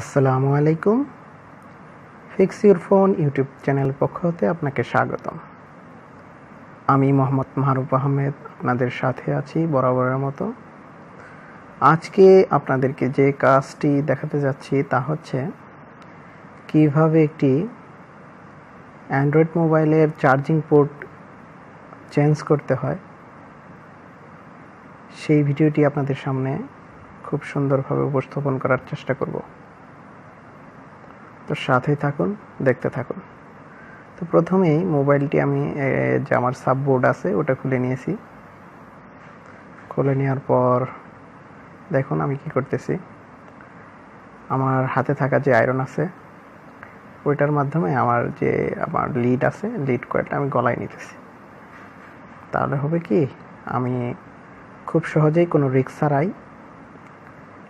আসসালামু আলাইকুম। Fix your phone YouTube channel পক্ষ হতে আপনাকে স্বাগতম। আমি মোহাম্মদ মাহরুফ আহমেদ, আপনাদের সাথে আছি বরাবরের মতো। আজকে আপনাদেরকে যে কাজটি দেখাতে যাচ্ছি তা হচ্ছে কীভাবে একটি অ্যান্ড্রয়েড মোবাইলের চার্জিং পোর্ট চেঞ্জ করতে হয়। সেই ভিডিওটি আপনাদের সামনে খুব সুন্দরভাবে উপস্থাপন করার চেষ্টা করব। তো সাথেই থাকুন, দেখতে থাকুন। তো প্রথমেই মোবাইলটি আমি যে আমার সাববোর্ড আছে, ওটা খুলে নিয়েছি। খুলে নেওয়ার পর দেখুন আমি কি করতেছি। আমার হাতে থাকা যে আয়রন আছে, ওইটার মাধ্যমে আমার যে, আমার লিড আছে, লিড কয়েলটা আমি গলায় নিতেছি। তাহলে হবে কি, আমি খুব সহজেই কোনো রিক্স ছাড়াই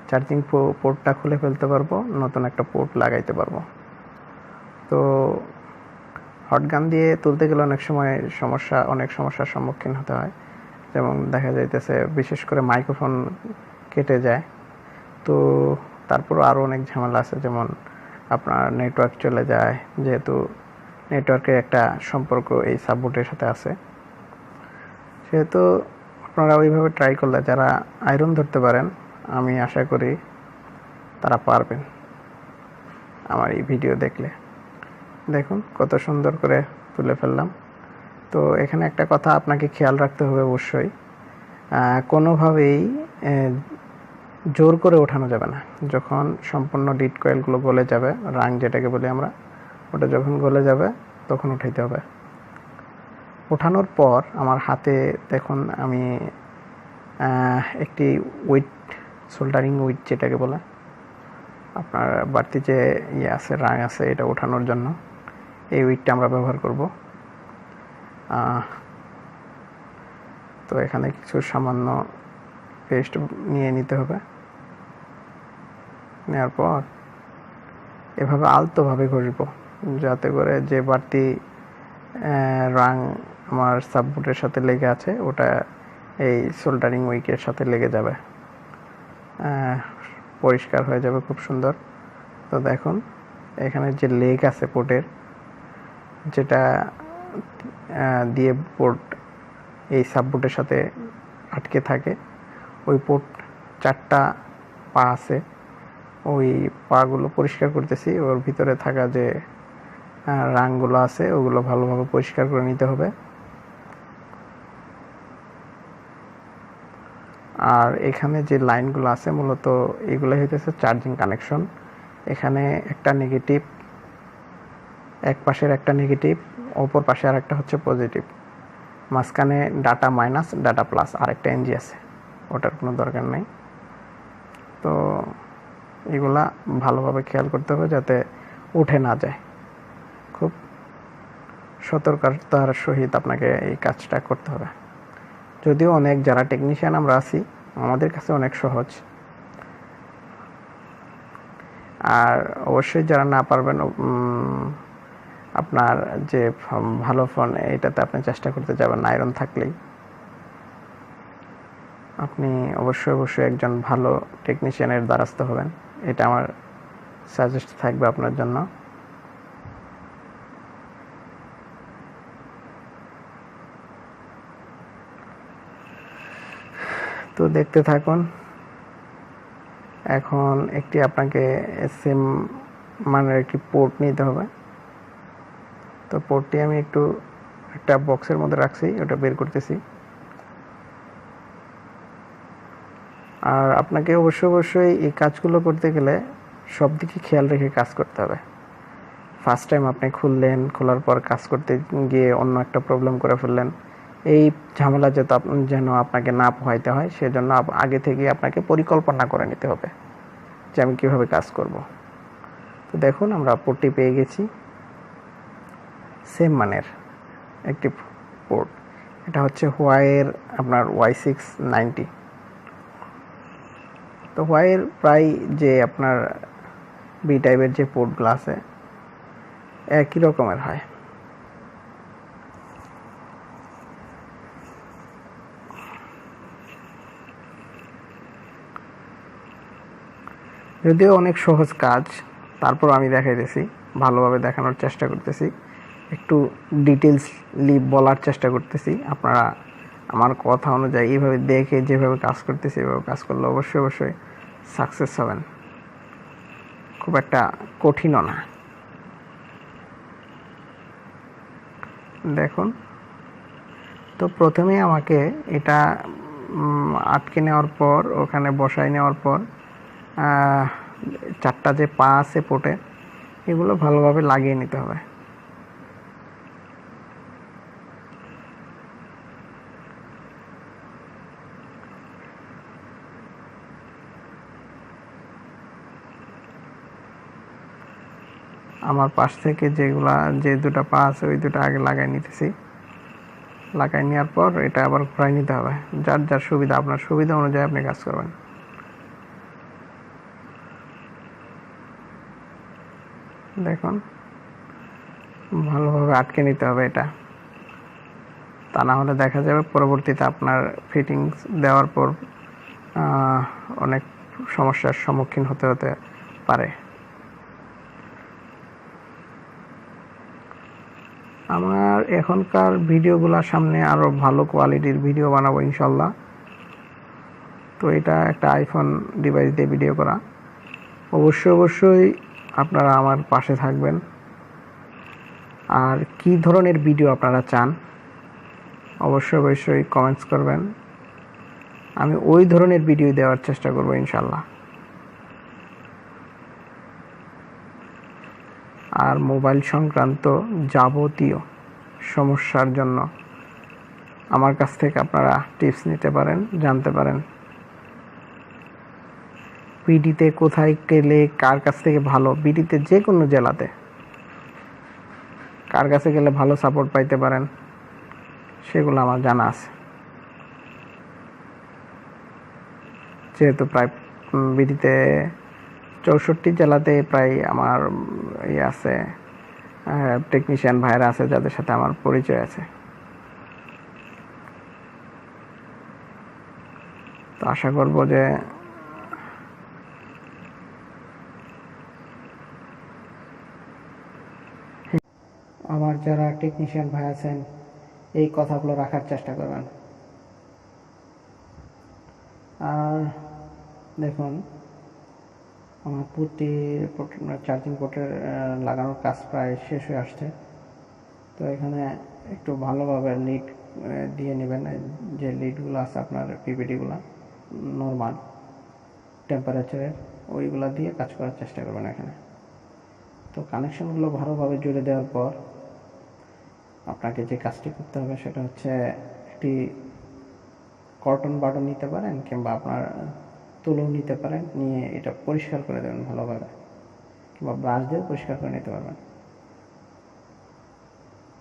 চার্জিং পোর্টটা খুলে ফেলতে পারব, নতুন একটা পোর্ট লাগাইতে পারব। তো হট গান দিয়ে তুলতে গেলে অনেক সময় সমস্যা, অনেক সমস্যার সম্মুখীন হতে হয়। যেমন দেখা যাইতেছে, বিশেষ করে মাইক্রোফোন কেটে যায়। তো তারপর আরও অনেক ঝামেলা আছে, যেমন আপনার নেটওয়ার্ক চলে যায়, যেহেতু নেটওয়ার্কের একটা সম্পর্ক এই সাববোর্ডের সাথে আছে। সেহেতু আপনারা ওইভাবে ট্রাই করলে, যারা আয়রন ধরতে পারেন আমি আশা করি তারা পারবেন আমার এই ভিডিও দেখলে। দেখুন, কত সুন্দর করে তুলে ফেললাম। তো এখানে একটা কথা আপনাকে খেয়াল রাখতে হবে অবশ্যই কোনোভাবেই জোর করে ওঠানো যাবে না। যখন সম্পূর্ণ ডিট কয়েলগুলো গলে যাবে, রাং যেটাকে বলি আমরা, ওটা যখন গলে যাবে, তখন উঠাইতে হবে। ওঠানোর পর আমার হাতে দেখুন আমি একটি উইট সোল্ডারিং উইট যেটাকে বলে, আপনার বাড়তি যে ইয়ে আছে, রাং আছে, এটা ওঠানোর জন্য এই উইটটা আমরা ব্যবহার করব। তো এখানে কিছু সামান্য পেস্ট নিয়ে নিতে হবে। নেওয়ার পর এভাবে আলতোভাবে ঘষবো, যাতে করে যে বাড়তি রাং আমার সাববোর্ডের সাথে লেগে আছে, ওটা এই সোল্ডারিং উইকের সাথে লেগে যাবে। পরিষ্কার হয়ে যাবে, খুব সুন্দর। তো দেখুন, এখানে যে লেগ আছে পোর্টের, যেটা দিয়ে পোর্ট, এই সাববোর্ডের সাথে আটকে থাকে, ওই পোর্ট চারটা পা আছে, ওই পাগুলো পরিষ্কার করতেছি, ওর ভিতরে থাকা যে রাংগুলো আছে, ওগুলো ভালোভাবে পরিষ্কার করে নিতে হবে। আর এখানে যে লাইনগুলো আছে, মূলত এগুলো হইতেছে চার্জিং কানেকশন। এখানে একটা নেগেটিভ, এক পাশের একটা নেগেটিভ, অপর পাশে আর একটা হচ্ছে পজিটিভ। মাঝখানে ডাটা মাইনাস, ডাটা প্লাস আর একটা এনজি আছে। ওটার কোনো দরকার নেই। তো এগুলা ভালোভাবে খেয়াল করতে হবে যাতে উঠে না যায়। খুব সতর্কতার সহিত আপনাকে এই কাজটা করতে হবে। যদিও অনেক যারা টেকনিশিয়ান আমরা আছি, আমাদের কাছে অনেক সহজ। আর অবশ্যই যারা না পারবেন আপনার যে ভালো ফোন এটাতে আপনি চেষ্টা করতে যাবেন আয়রন থাকলেই। আপনি অবশ্যই অবশ্যই একজন ভালো টেকনিশিয়ানের দ্বারস্থ হবেন। এটা আমার সাজেস্ট থাকবে আপনার জন্য। তো দেখতে থাকুন। এখন একটি আপনাকে সিম মানের একটি পোর্ট নিতে হবে। তো পোর্টটি আমি একটু একটা বক্সের মধ্যে রাখছি, ওটা বের করতেছি। আর আপনাকে অবশ্যই অবশ্যই এই কাজগুলো করতে গেলে সব দিকে খেয়াল রেখে কাজ করতে হবে। ফার্স্ট টাইম আপনি খুললেন, খোলার পর কাজ করতে গিয়ে অন্য একটা প্রবলেম করে ফেললেন। এই ঝামেলা যাতে যেন আপনাকে না পোহাইতে হয়, সেজন্য আগে থেকে আপনাকে পরিকল্পনা করে নিতে হবে যে আমি কীভাবে কাজ করব। তো দেখুন, আমরা পোর্টটি পেয়ে গেছি। সেম মানের একটি পোর্ট এটা হচ্ছে হোয়াইয়ের আপনার ওয়াই সিক্স নাইনটি তো হোয়াইয়ের প্রায় যে আপনার বি টাইপের যে পোর্টগুলো আছে, একই রকমের হয়। যদিও অনেক সহজ কাজ তারপর আমি দেখাইতেছি, ভালোভাবে দেখানোর চেষ্টা করতেছি। একটু ডিটেলসলি বলার চেষ্টা করতেছি, আপনারা আমার কথা অনুযায়ী এইভাবে দেখে যেভাবে কাজ করতেছি, এভাবে কাজ করলে অবশ্যই অবশ্যই সাকসেস হবেন। খুব একটা কঠিনও না। দেখুন, তো প্রথমে আমাকে এটা আটকে নেওয়ার পর, ওখানে বসায় নেওয়ার পর চারটা যে পা আছে পোটে, এগুলো ভালোভাবে লাগিয়ে নিতে হবে। আমার পাশ থেকে যেগুলা, যে দুটো পা আছে, ওই দুটো আগে লাগাই নিতেছি। লাগাই নেওয়ার পর এটা আবার ঘোরাই নিতে হবে। যার যার সুবিধা, আপনার সুবিধা অনুযায়ী আপনি কাজ করবেন। দেখুন ভালোভাবে আটকে নিতে হবে এটা। তা না হলে দেখা যাবে পরবর্তীতে আপনার ফিটিংস দেওয়ার পর অনেক সমস্যার সম্মুখীন হতে হতে পারে। আমার এখনকার ভিডিওগুলোর সামনে আরও ভালো কোয়ালিটির ভিডিও বানাবো ইনশাল্লাহ। তো এটা একটা আইফোন ডিভাইস দিয়ে ভিডিও করা। অবশ্যই অবশ্যই আপনারা আমার পাশে থাকবেন। আর কি ধরনের ভিডিও আপনারা চান, অবশ্যই অবশ্যই কমেন্টস করবেন। আমি ওই ধরনের ভিডিও দেওয়ার চেষ্টা করব ইনশাল্লাহ। আর মোবাইল সংক্রান্ত যাবতীয় সমস্যার জন্য আমার কাছ থেকে আপনারা টিপস নিতে পারেন, জানতে পারেন। বিডিতে কোথায় গেলে কার কাছ থেকে ভালো? বিডিতে যে কোনো জেলাতে। কার কাছে গেলে ভালো সাপোর্ট পাইতে পারেন, সেগুলো আমার জানা আছে। যেহেতু প্রায় বিডিতে চৌষট্টি জেলাতে প্রায় আমার ইয়ে আছে টেকনিশিয়ান ভাইরা আছে যাদের সাথে আমার পরিচয় আছে। তো আশা করব যে আমার যারা টেকনিশিয়ান ভাই আছেন, এই কথাগুলো রাখার চেষ্টা করবেন। আর দেখুন, আমার পুটি চার্জিং পোর্টের লাগানোর কাজ প্রায় শেষ হয়ে আসছে। তো এখানে একটু ভালোভাবে লিড দিয়ে নেবেন। যে লিডগুলো আছে আপনার পিপিডিগুলো নর্মাল টেম্পারেচারের ওইগুলো দিয়ে কাজ করার চেষ্টা করবেন এখানে। তো কানেকশনগুলো ভালোভাবে জুড়ে দেওয়ার পর আপনাকে যে কাজটি করতে হবে সেটা হচ্ছে একটি কটন বাটন নিতে পারেন কিংবা আপনার তুলো নিতে পারেন, নিয়ে এটা পরিষ্কার করে দেবেন ভালোভাবে, কিংবা ব্রাশ দিয়ে পরিষ্কার করে নিতে পারবেন।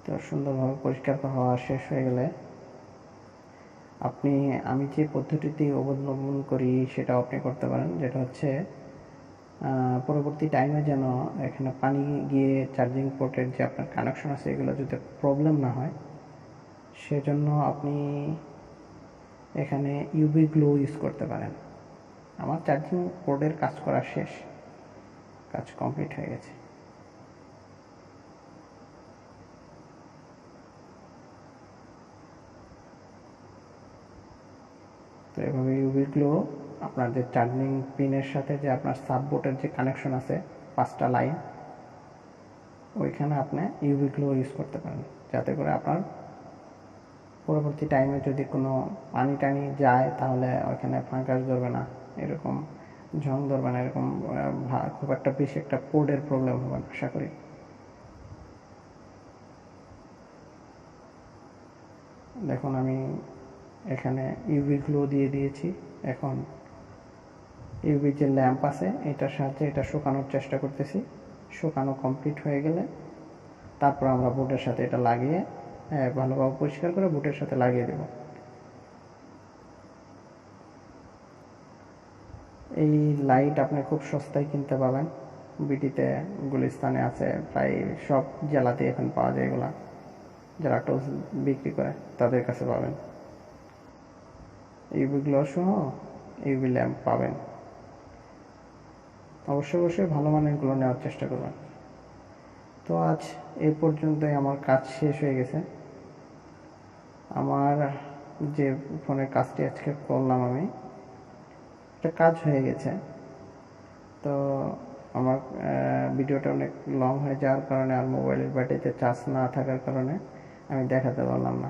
তো সুন্দরভাবে পরিষ্কার হওয়া শেষ হয়ে গেলে আপনি, আমি যে পদ্ধতিটি অবলম্বন করি সেটাও আপনি করতে পারেন, যেটা হচ্ছে পরবর্তী টাইমে যেন এখানে পানি গিয়ে চার্জিং পোর্টের যে আপনার কানেকশন আছে, এগুলো যদি প্রবলেম না হয়, সেজন্য আপনি এখানে ইউবি গ্লো ইউজ করতে পারেন। আমার চার্জিং পোর্টের কাজ করা শেষ। কাজ কমপ্লিট হয়ে গেছে। তো এভাবে ইউবি গ্লো আপনার যে চার্জিং পিনের সাথে যে আপনার সাববোর্ডের যে কানেকশন আছে, পাঁচটা লাইন ওইখানে আপনি ইউবি গ্লো ইউজ করতে পারেন। যাতে করে আপনার পরবর্তী টাইমে যদি কোনো পানি টানি যায়, তাহলে ওইখানে ফাঙ্কাস ধরবে না। এরকম ঝং ধরবে না, এরকম খুব একটা বেশি একটা পোর্ডের প্রবলেম হবে না, আশা করি। দেখুন, আমি এখানে ইউভি গ্লো দিয়ে দিয়েছি। এখন ইউভি যে ল্যাম্প আছে, এটার সাহায্যে এটা শুকানোর চেষ্টা করতেছি। শুকানো কমপ্লিট হয়ে গেলে তারপর আমরা বোর্ডের সাথে এটা লাগিয়ে ভালোভাবে পরিষ্কার করে বুটের সাথে লাগিয়ে দেব। এই লাইট আপনি খুব সস্তায় কিনতে পাবেন। বিটিতে, গুলিস্তানে আছে, প্রায় সব জেলাতে এখন পাওয়া যায় এগুলা। যারা টোস বিক্রি করে, তাদের কাছে পাবেন। ইউবি গ্লো সহ ইউবি ল্যাম্প পাবেন। অবশ্যই অবশ্যই ভালো মানেরগুলো নেওয়ার চেষ্টা করবেন। তো আজ এই পর্যন্তই আমার কাজ শেষ হয়ে গেছে। আমার যে ফোনের কাজটি আজকে করলাম আমি, একটা কাজ হয়ে গেছে। তো আমার ভিডিওটা অনেক লং হয়ে যাওয়ার কারণে আর মোবাইলের ব্যাটারিতে চার্জ না থাকার কারণে আমি দেখাতে পারলাম না।